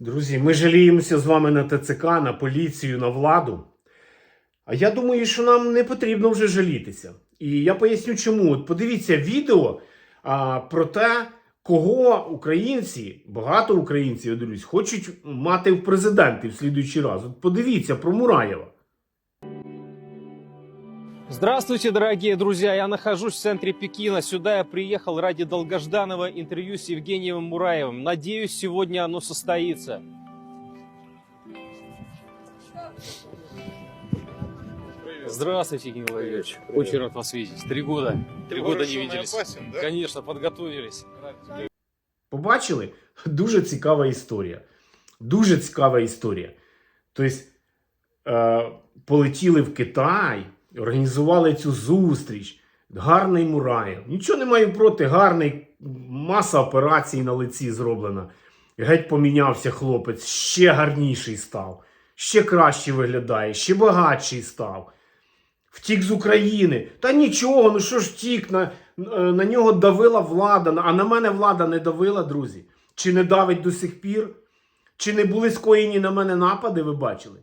Друзі, ми жаліємося з вами на ТЦК, на поліцію, на владу. А я думаю, що нам не потрібно вже жалітися. І я поясню чому. От подивіться відео а, про те, кого українці, багато українців, я дивлюсь, хочуть мати в президенти в слідуючий раз. От подивіться про Мураєва. Здравствуйте, дорогие друзья! Я нахожусь в центре Пекина. Сюда я приехал ради долгожданного интервью с Евгением Мураевым. Надеюсь, сегодня оно состоится. Здравствуйте, Евгений Владимирович. Очень рад вас видеть. Три года. Три года не виделись. Опасен, да? Конечно, подготовились. Побачили? Дуже цікава історія. Дуже цікава історія. Тобто, е, полетіли в Китай, Організували цю зустріч. Гарний Мураєв. Нічого не маю проти, гарний, маса операцій на лиці зроблена. Геть помінявся хлопець, ще гарніший став, ще краще виглядає, ще багатший став. Втік з України. Та нічого, ну що ж втік? На, е, на нього давила влада, а на мене влада не давила, друзі. Чи не давить до сих пір? Чи не були скоєні на мене напади, ви бачили?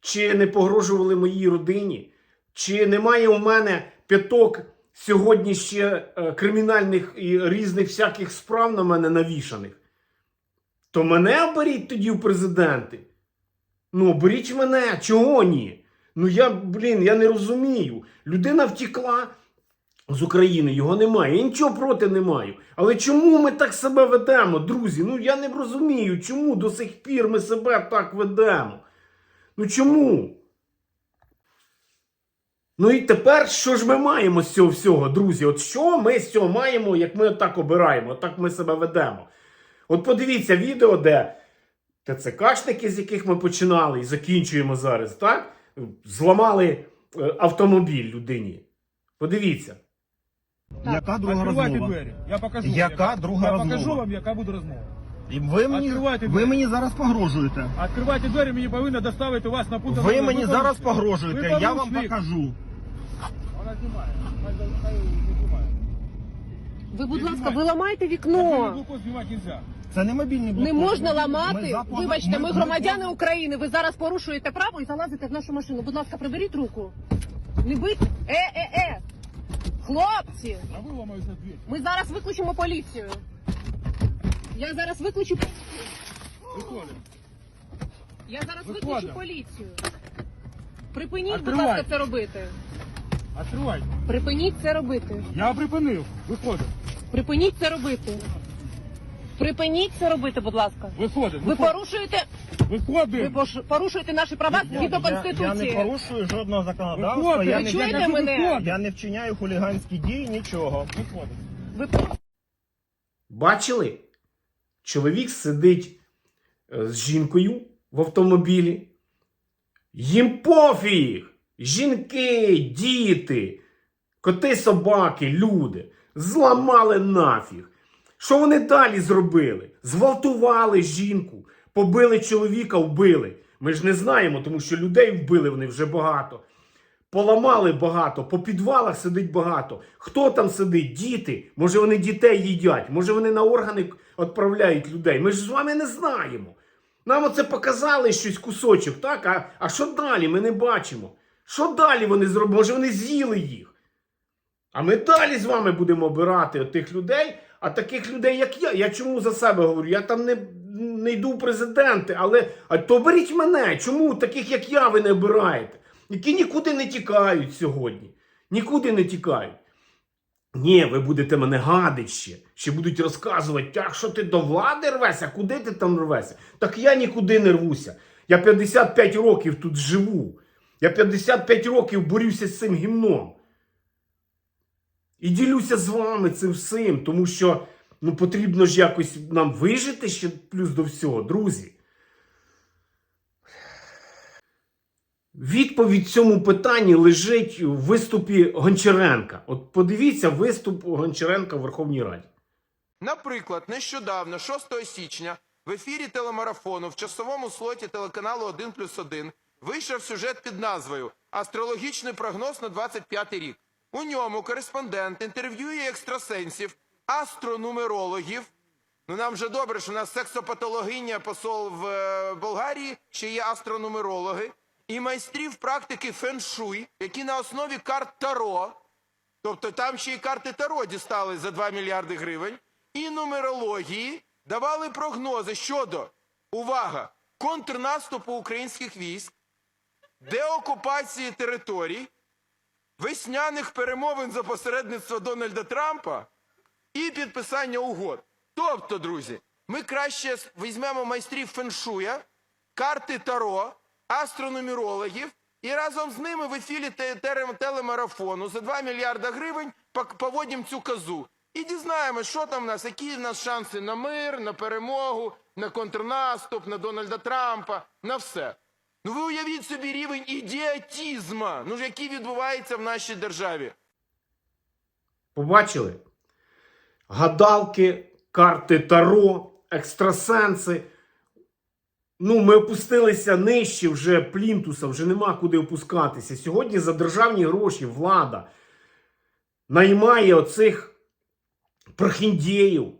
Чи не погрожували моїй родині? Чи немає у мене п'яток сьогодні ще е, кримінальних і різних всяких справ на мене навішаних? То мене оберіть тоді в президенти. Ну, оберіть мене, чого ні? Ну я, блін, я не розумію. Людина втекла з України, його немає. Я нічого проти не маю. Але чому ми так себе ведемо, друзі? Ну я не розумію, чому до сих пір ми себе так ведемо. Ну чому? Ну і тепер що ж ми маємо з цього всього, друзі? От що ми з цього маємо, як ми отак обираємо, отак ми себе ведемо? От подивіться відео, де ТЦКшники, з яких ми починали і закінчуємо зараз, так? Зламали е, автомобіль людині. Подивіться. Яка друга Відкривайте розмова? двері. Я покажу. Яка вам, друга я розмова? покажу вам, яка буде розмова. І ви мені, Відкривайте ви двері. мені зараз погрожуєте. Відкривайте двері, мені повинно доставити вас на пункт. Ви мені зараз погрожуєте. Ви Я вам покажу. Вона знімає. Хай- не знімає. Ви, будь ласка, ви ламаєте Мобільний вікно. блокпост знімати нельзя. Це не мобільний блокпост. Не можна ламати. запога- Вибачте, ми ми- громадяни України. Ви зараз порушуєте право і залазите в нашу машину. Будь ласка, приберіть руку. Не бить. Е, е, е. Хлопці, А ви ламаєте двері. ми зараз викличемо поліцію. Я зараз викличу. Виходимо. Я зараз Виходимо. викличу поліцію. Припиніть, будь Відкривайте. ласка, це робити. Відкривайте. Припиніть це робити. Я припинив. Виходимо. Припиніть це робити. Припиніть це робити, будь ласка. Виходимо. Ви порушуєте, ви Виходимо. пош- порушуєте наші права згідно я, я не конституції. порушую жодного законодавства. Виходимо. Я Ви не, чуєте Я мене? я не вчиняю хуліганські дії, нічого. Виходимо. Ви. Бачили? Чоловік сидить е, з жінкою в автомобілі. Їм пофіг! Жінки, діти, коти, собаки, люди. Зламали нафіг. Що вони далі зробили? Зґвалтували жінку, побили чоловіка, вбили. Ми ж не знаємо, тому що людей вбили вони вже багато. Поламали багато, по підвалах сидить багато. Хто там сидить? Діти. Може вони дітей їдять, може вони на органи відправляють людей. Ми ж з вами не знаємо. Нам оце показали щось кусочок, так? А, а що далі? Ми не бачимо. Що далі вони зробили? Може вони з'їли їх? А ми далі з вами будемо обирати тих людей, а таких людей, як я. Я чому за себе говорю? Я там не, не йду в президенти, але а то оберіть мене. Чому таких, як я, ви не обираєте? Які нікуди не тікають сьогодні. Нікуди не тікають. Ні, ви будете мене гадити ще. Ще будуть розказувати, так що ти до влади рвешся, куди ти там рвешся? Так я нікуди не рвуся. Я 55 років тут живу. Я 55 років борюся з цим гімном. І ділюся з вами цим всім, тому що ну, потрібно ж якось нам вижити ще плюс до всього, друзі. Відповідь цьому питанні лежить у виступі Гончаренка. От подивіться виступ Гончаренка в Верховній Раді. Наприклад, нещодавно, 6 січня, в ефірі телемарафону в часовому слоті телеканалу 1 плюс 1 вийшов сюжет під назвою Астрологічний прогноз на 25 рік. У ньому кореспондент інтерв'ює екстрасенсів, астронумерологів Ну нам же добре, що у нас сексопатологиня, посол в е, Болгарії, ще є астрономерологи і майстрів практики феншуй, які на основі карт Таро, тобто там ще й карти Таро дістали за 2 мільярди гривень, і нумерології давали прогнози щодо, увага, контрнаступу українських військ, деокупації територій, весняних перемовин за посередництва Дональда Трампа і підписання угод. Тобто, друзі, ми краще візьмемо майстрів феншуя, карти Таро, астрономірологів і разом з ними в ефірі-телемарафону за 2 мільярда гривень поводім цю казу. І дізнаємось, що там в нас, які в нас шанси на мир, на перемогу, на контрнаступ, на Дональда Трампа, на все. Ну ви уявіть собі рівень ідіотізма, ну який відбувається в нашій державі. Побачили? Гадалки, карти Таро, екстрасенси. Ну, ми опустилися нижче вже плінтуса, вже нема куди опускатися. Сьогодні за державні гроші влада наймає оцих прохіндєїв.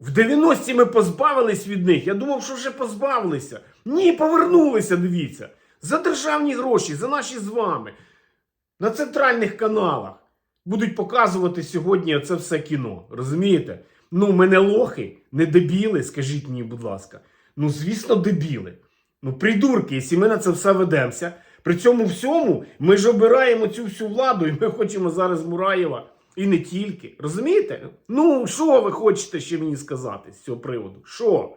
В 90-ті ми позбавились від них. Я думав, що вже позбавилися. Ні, повернулися, дивіться. За державні гроші, за наші з вами. На центральних каналах будуть показувати сьогодні це все кіно. Розумієте? Ну, ми не лохи, не дебіли, скажіть мені, будь ласка. Ну, звісно, дебіли. Ну, придурки, якщо ми на це все ведемося. При цьому всьому ми ж обираємо цю всю владу, і ми хочемо зараз Мураєва. І не тільки. Розумієте? Ну, що ви хочете ще мені сказати з цього приводу? Що?